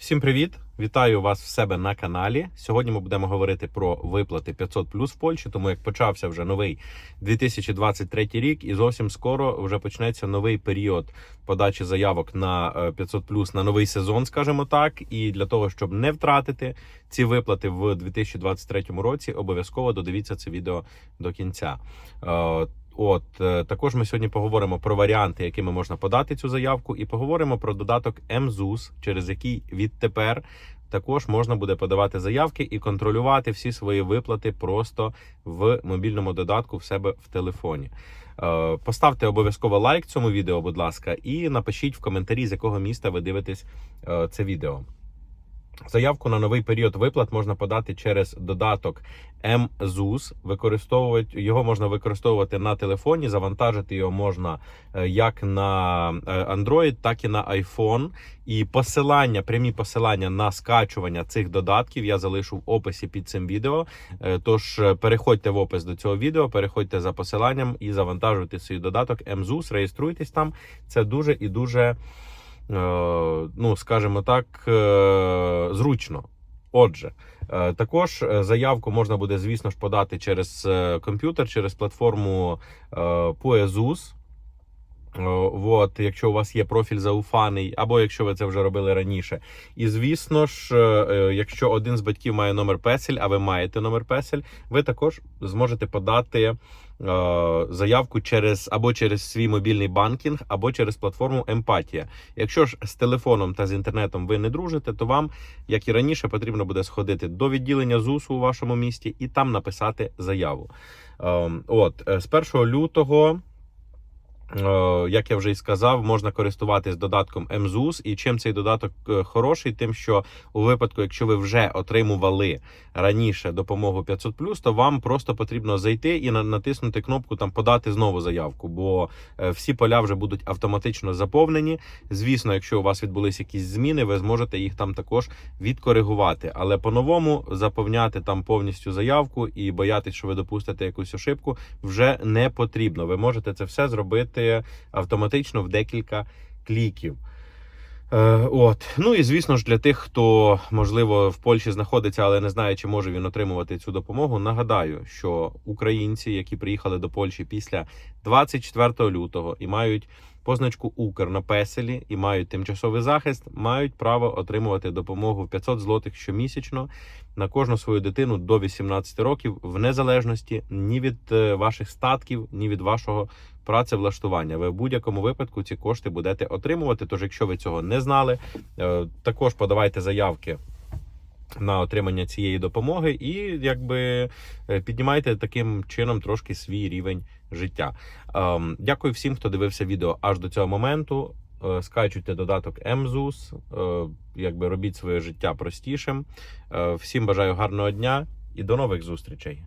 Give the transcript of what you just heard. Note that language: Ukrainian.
Всім привіт! Вітаю вас в себе на каналі. Сьогодні ми будемо говорити про виплати 500 в Польщі, тому як почався вже новий 2023 рік, і зовсім скоро вже почнеться новий період подачі заявок на е, 500 на новий сезон, скажімо так. І для того, щоб не втратити ці виплати в 2023 році, обов'язково додивіться це відео до кінця. От е, також ми сьогодні поговоримо про варіанти, якими можна подати цю заявку, і поговоримо про додаток МЗУС, через який відтепер також можна буде подавати заявки і контролювати всі свої виплати просто в мобільному додатку в себе в телефоні. Е, Поставте обов'язково лайк цьому відео, будь ласка, і напишіть в коментарі, з якого міста ви дивитесь е, це відео. Заявку на новий період виплат можна подати через додаток МЗУС. Використовувати його можна використовувати на телефоні. Завантажити його можна е, як на е, Android, так і на iPhone. І посилання, прямі посилання на скачування цих додатків я залишу в описі під цим відео. Е, Тож переходьте в опис до цього відео, переходьте за посиланням і завантажуйте свій додаток МЗУС. Реєструйтесь там. Це дуже і дуже ну, скажімо так, е, зручно. Отже, е, також е, заявку можна буде, звісно ж, подати через е, комп'ютер, через платформу е, Poezus. От, якщо у вас є профіль зауфаний, або якщо ви це вже робили раніше. І звісно ж, е, е, якщо один з батьків має номер песель, а ви маєте номер песель, ви також зможете подати е, заявку через або через свій мобільний банкінг, або через платформу Емпатія. Якщо ж з телефоном та з інтернетом ви не дружите, то вам, як і раніше, потрібно буде сходити до відділення ЗУСу у вашому місті і там написати заяву. Е, От з 1 лютого. Е, Як я вже й сказав, можна користуватись додатком МЗУС. І чим цей додаток е, хороший, тим, що у випадку, якщо ви вже отримували раніше допомогу 500+, то вам просто потрібно зайти і на- натиснути кнопку там подати знову заявку, бо е, всі поля вже будуть автоматично заповнені. Звісно, якщо у вас відбулись якісь зміни, ви зможете їх там також відкоригувати. Але по-новому заповняти там повністю заявку і боятись, що ви допустите якусь ошибку, вже не потрібно. Ви можете це все зробити автоматично в декілька кліків. Е, От, ну і звісно ж, для тих, хто можливо в Польщі знаходиться, але не знає, чи може він отримувати цю допомогу. Нагадаю, що українці, які приїхали до Польщі після 24 лютого і мають позначку Укр на песелі і мають тимчасовий захист, мають право отримувати допомогу в 500 злотих щомісячно на кожну свою дитину до 18 років, в незалежності ні від е, ваших статків, ні від вашого працевлаштування. Ви в будь-якому випадку ці кошти будете отримувати. Тож, якщо ви цього не знали, е, також подавайте заявки. На отримання цієї допомоги і якби е, піднімайте таким чином трошки свій рівень життя. Ем, Дякую всім, хто дивився відео аж до цього моменту. Е, Скачуйте додаток МЗУС, е, якби робіть своє життя простішим. Всім бажаю гарного дня і до нових зустрічей.